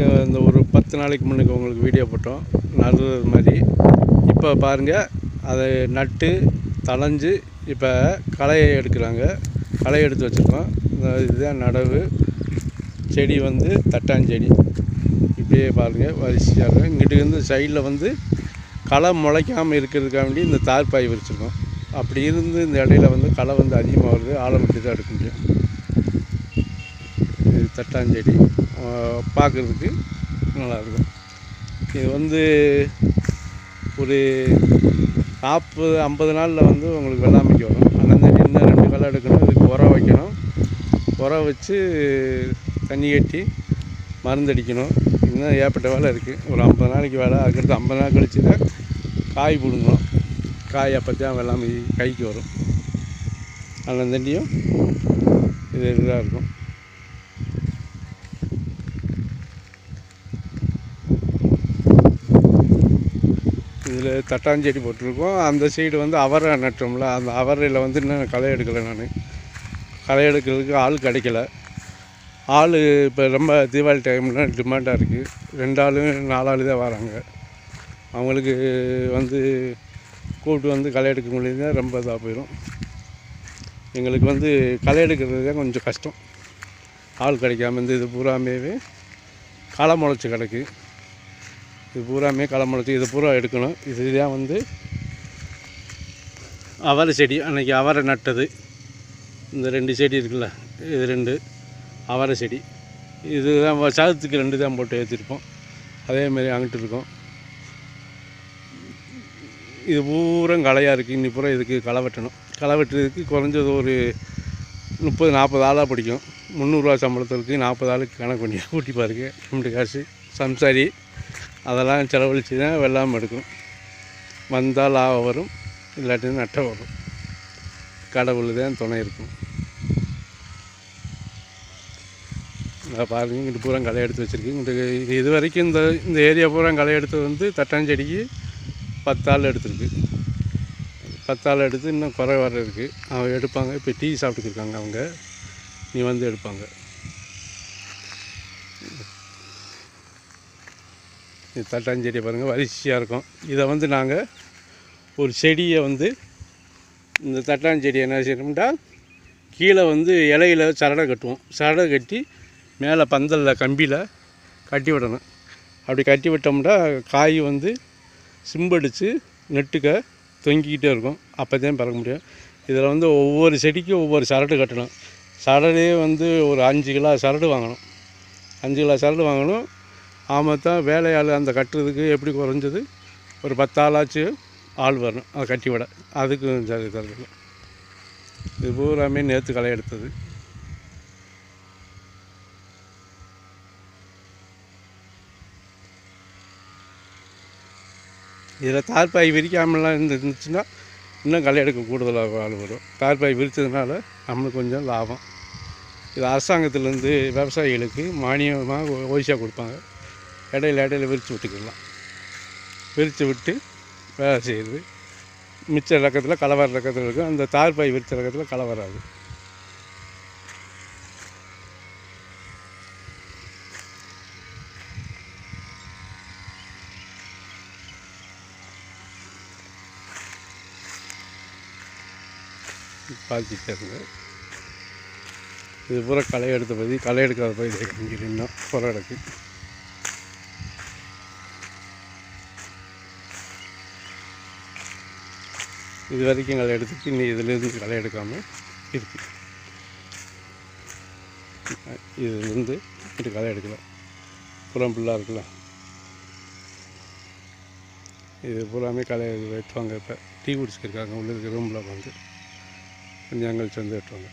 க இந்த ஒரு பத்து நாளைக்கு முன்னுக்கு உங்களுக்கு வீடியோ போட்டோம். நடுறது மாதிரி. இப்போ பாருங்கள் அதை நட்டு தளைஞ்சு இப்போ களையை எடுக்கிறாங்க. களையை எடுத்து வச்சுருக்கோம். இந்த இதுதான் நடவு. செடி வந்து தட்டாஞ்செடி. இப்படியே பாருங்கள் வரிசையாக இருக்கும் இங்கிட்டு வந்து சைடில் வந்து களை முளைக்காமல் இருக்கிறதுக்காக வேண்டி இந்த தார்பாய் விரிச்சிருக்கோம். அப்படி இருந்து இந்த இடையில வந்து களை வந்து அதிகமாக வருது. ஆழம் விட்டு தான் எடுக்க முடியும். இது தட்டாஞ்செடி பார்க்குறதுக்கு நல்லாயிருக்கும். இது வந்து ஒரு நாற்பது ஐம்பது நாளில் வந்து உங்களுக்கு வெள்ளாமைக்கு வரும். அனந்தடி இன்னும் ரெண்டு களை எடுக்கணும் இதுக்கு உரம் வைக்கணும். உரம் வச்சு தண்ணி கட்டி மருந்தடிக்கணும் இன்னும் ஏற்பட்ட வேலை இருக்குது ஒரு ஐம்பது நாளைக்கு வேலை அதுக்கடுத்து ஐம்பது நாள் கழிச்சு தான் காய் பிடுங்கணும். காய் அப்போ தான் வெள்ளாமை கைக்கு வரும். அனந்தண்டியும் இது இதாக இருக்கும். இதில் தட்டாஞ்செடி போட்டிருக்கோம். அந்த சைடு வந்து அவரை நட்டோம்ல. அந்த அவரையில் வந்து இன்னும் களை எடுக்கலை நான். களை எடுக்கிறதுக்கு ஆள் கிடைக்கல. ஆள் இப்போ ரொம்ப தீபாவளி டைம்லாம் டிமாண்டாக இருக்குது ரெண்டு ஆளும் நாலு ஆள் தான் வராங்க. அவங்களுக்கு வந்து கூப்பிட்டு வந்து களை எடுக்க முடியுது ரொம்ப இதாக போயிடும் எங்களுக்கு வந்து களை எடுக்கிறது தான் கொஞ்சம் கஷ்டம். ஆள் கிடைக்காம இந்த இது பூராமேவே களை முளைச்சி கிடக்கு. இது பூராமே களமுளைச்சி இது பூரா எடுக்கணும். இதுதான் வந்து அவரை செடி அன்றைக்கி அவரை நட்டது. இந்த ரெண்டு செடி இருக்குல்ல இது ரெண்டு அவரை செடி. இது தான் சதத்துக்கு ரெண்டு தான் போட்டு ஏற்றிருப்போம் அதேமாரி அங்கிட்டு இருக்கும். இது பூரா களையாக இருக்குது இன்னி பூரா இதுக்கு களை வெட்டணும். களை வெட்டுறதுக்கு குறைஞ்சது ஒரு முப்பது நாற்பது ஆளாக பிடிக்கும். முந்நூறுரூவா சம்பளத்துக்கு நாற்பது ஆளுக்கு கணக்கு பண்ணி கூட்டி பாருங்க. காசு. சம்சாரி. அதெல்லாம் செலவழித்து தான் வெள்ளாமை எடுக்கும் வந்தால் லாபம் வரும் இல்லாட்டி நட்டம் வரும். கடவுள் தான் துணை இருக்கும். பாருங்க இங்கிட்டு பூரா களை எடுத்து வச்சுருக்கு. இங்கிட்டு இது வரைக்கும் இந்த இந்த ஏரியா பூரா களை எடுத்து வந்து தட்டாஞ்செடிக்கு பத்தாள் எடுத்திருக்கு. பத்தாள் எடுத்து இன்னும் குறை வர இருக்குது அவங்க எடுப்பாங்க. இப்போ டீ சாப்பிட்டுட்டு இருக்காங்க அவங்க. நீ வந்து எடுப்பாங்க. இது தட்டாஞ்செடியை பாருங்கள் வரிசையாக இருக்கும். இதை வந்து நாங்கள் ஒரு செடியை வந்து இந்த தட்டாஞ்செடியை என்ன செய்யணும்னா கீழே வந்து இலையில சரடை கட்டுவோம். சரடை கட்டி மேலே பந்தலில் கம்பியில் கட்டி விடணும். அப்படி கட்டி விட்டோம்னா காய் வந்து சிம்படித்து நெட்டுக்க தொங்கிக்கிட்டே இருக்கும். அப்போ தான் பறக்க முடியும். இதில் வந்து ஒவ்வொரு செடிக்கும் ஒவ்வொரு சரடு கட்டணும். சரடே வந்து ஒரு அஞ்சு கிலோ சரடு வாங்கணும். அஞ்சு கிலோ சரடு வாங்கணும். ஆமாம் தான் வேலையாள் அந்த கட்டுறதுக்கு எப்படி குறைஞ்சது? ஒரு பத்தாளாச்சு ஆள் வரணும் அதை கட்டி விட. அதுக்கும் சரி தரல இது பூராமே நேற்று களை எடுத்தது. இதில் தார்பாய் விரிக்காமலாம் இருந்து இருந்துச்சுன்னா இன்னும் களை எடுக்க கூடுதலாக ஆள் வரும். தார்பாய் விரித்ததுனால நம்மளுக்கு கொஞ்சம் லாபம். இது அரசாங்கத்திலேருந்து விவசாயிகளுக்கு மானியமாக ஓய்ஸாக கொடுப்பாங்க. இடையில இடையில விரித்து விட்டுக்கலாம். விரித்து விட்டு வேலை செய்யுது. மிச்ச ரக்கத்தில் கலவர ரக்கத்தில் இருக்கும். அந்த தார்பாய் விரித்த ரக்கத்தில் களை வராது இது பூரா களை எடுத்த பதி களை எடுக்காத பதி இங்கே இன்னும் புற எடுக்கு இது வரைக்கும் களை எடுத்துட்டு இன்னும் இதுலேருந்து களை எடுக்காமல் இருக்கு. இதுலேருந்து இப்படி களை எடுக்கலாம். புறம் புல்லாக இருக்குல்ல. இது பூராமே களை வெட்டுவாங்க இப்போ டீ குடிச்சிருக்காங்க உள்ளே இருக்க ரூமில் வந்து கொஞ்சம் கழிச்சு வந்து வெட்டுவாங்க.